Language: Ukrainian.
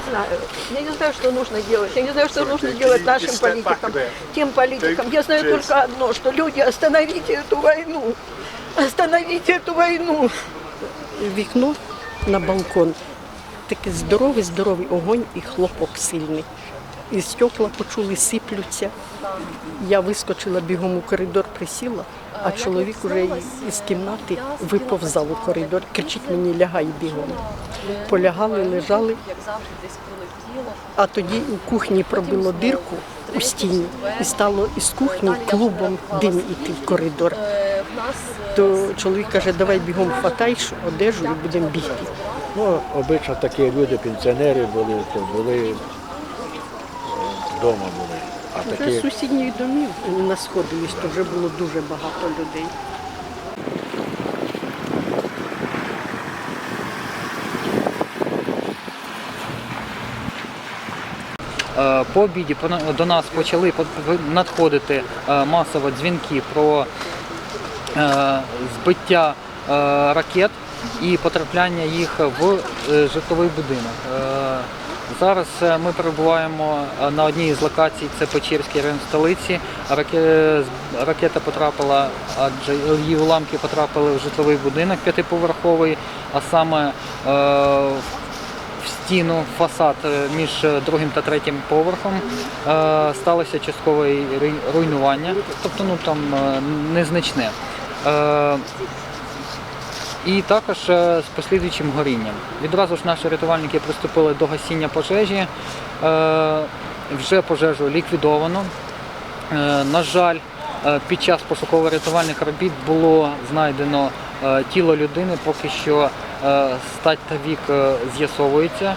знаю. Я не знаю, что нужно делать. Я не знаю, что нужно делать нашим политикам, тем политикам. Я знаю только одно, что люди, остановите эту войну. Остановите эту войну. вікно на балкон. Такий здоровий, здоровий огонь і хлопок сильний. І стекла почули, сиплються. Я вискочила бігом у коридор, присіла, а чоловік уже із кімнати виповзав у коридор, кричить мені, лягай бігом. Полягали, лежали, а тоді у кухні пробило дирку у стіні і стало із кухні клубом дим іти в коридор. То чоловік каже, давай бігом хватай одежу і будемо бігти. Ну, обично такі люди, пенсіонери були, то були вдома були. А з такі сусідніх домів на сходились, то вже було дуже багато людей. По обіді до нас почали по- надходити е, масово дзвінки про е, збиття е, ракет і потрапляння їх в е, житловий будинок. Е, Зараз е, ми перебуваємо е, на одній з локацій, це Печерський район столиці. Раке- Ракета потрапила, адже її уламки потрапили в житловий будинок п'ятиповерховий, а саме е, в стіну, фасад е, між е, другим та третім поверхом е, сталося часткове руйнування, тобто ну там незначне. І також з послідуючим горінням. Відразу ж наші рятувальники приступили до гасіння пожежі. Вже пожежу ліквідовано. На жаль, під час пошуково-рятувальних робіт було знайдено тіло людини, поки що стать та вік е, з'ясовується.